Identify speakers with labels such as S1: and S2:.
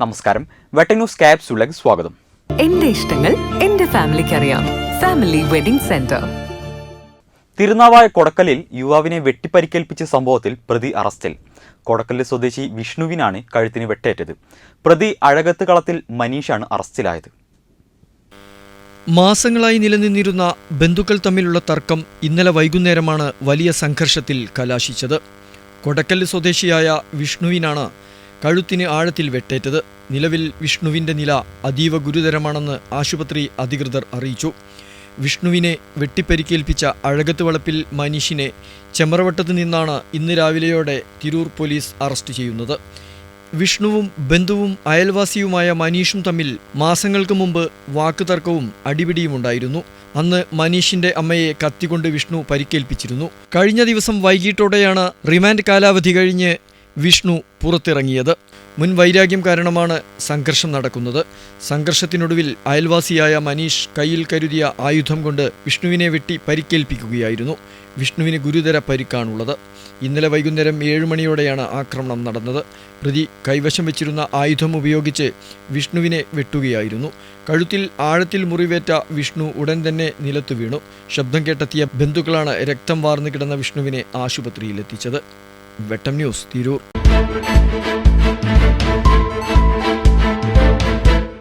S1: നമസ്കാരം. വെട്ടന്യൂസ് ക്യാപ്സുലേക്ക് സ്വാഗതം.
S2: എന്റെ ഇഷ്ടങ്ങൾ എന്റെ ഫാമിലിക്ക് അറിയാം ഫാമിലി വെഡിംഗ് സെന്റർ.
S1: തിരുനാവായ കൊടക്കലിൽ യുവാവിനെ വെട്ടിപ്പരിക്കേൽപ്പിച്ച സംഭവത്തിൽ പ്രതി അറസ്റ്റിൽ. കൊടക്കലിലെ സ്വദേശി വിഷ്ണുവിനാണ് കഴുത്തിന് വെട്ടേറ്റത്. പ്രതി അഴകത്ത് കളത്തിൽ മനീഷാണ് അറസ്റ്റിലായത്.
S3: മാസങ്ങളായി നിലനിന്നിരുന്ന ബന്ധുക്കൾ തമ്മിലുള്ള തർക്കം ഇന്നലെ വൈകുന്നേരമാണ് വലിയ സംഘർഷത്തിൽ കലാശിച്ചത്. കൊടക്കല്ല് സ്വദേശിയായ വിഷ്ണുവിനാണ് കഴുത്തിന് ആഴത്തിൽ വെട്ടേറ്റത്. നിലവിൽ വിഷ്ണുവിന്റെ നില അതീവ ഗുരുതരമാണെന്ന് ആശുപത്രി അധികൃതർ അറിയിച്ചു. വിഷ്ണുവിനെ വെട്ടിപ്പരിക്കേൽപ്പിച്ച അഴകത്ത് വളപ്പിൽ മനീഷിനെ ചെമറവട്ടത്ത് നിന്നാണ് ഇന്ന് രാവിലെയോടെ തിരൂർ പോലീസ് അറസ്റ്റ് ചെയ്യുന്നത്. വിഷ്ണുവും ബന്ധുവും അയൽവാസിയുമായ മനീഷും തമ്മിൽ മാസങ്ങൾക്ക് മുമ്പ് വാക്കുതർക്കവും അടിപിടിയുമുണ്ടായിരുന്നു. അന്ന് മനീഷിന്റെ അമ്മയെ കത്തിക്കൊണ്ട് വിഷ്ണു പരിക്കേൽപ്പിച്ചിരുന്നു. കഴിഞ്ഞ ദിവസം വൈകിട്ടോടെയാണ് റിമാൻഡ് കാലാവധി കഴിഞ്ഞ് വിഷ്ണു പുറത്തിറങ്ങിയത്. മുൻ വൈരാഗ്യം കാരണമാണ് സംഘർഷം നടക്കുന്നത്. സംഘർഷത്തിനൊടുവിൽ അയൽവാസിയായ മനീഷ് കയ്യിൽ കരുതിയ ആയുധം കൊണ്ട് വിഷ്ണുവിനെ വെട്ടി പരിക്കേൽപ്പിക്കുകയായിരുന്നു. വിഷ്ണുവിന് ഗുരുതര പരിക്കാണുള്ളത്. ഇന്നലെ വൈകുന്നേരം ഏഴ് മണിയോടെയാണ് ആക്രമണം നടന്നത്. പ്രതി കൈവശം വെച്ചിരുന്ന ആയുധം ഉപയോഗിച്ച് വിഷ്ണുവിനെ വെട്ടുകയായിരുന്നു. കഴുത്തിൽ ആഴത്തിൽ മുറിവേറ്റ വിഷ്ണു ഉടൻ തന്നെ നിലത്തു വീണു. ശബ്ദം കേട്ടെത്തിയ ബന്ധുക്കളാണ് രക്തം വാർന്നു കിടന്ന വിഷ്ണുവിനെ ആശുപത്രിയിലെത്തിച്ചത്. വെട്ടം ന്യൂസ് തിരൂർ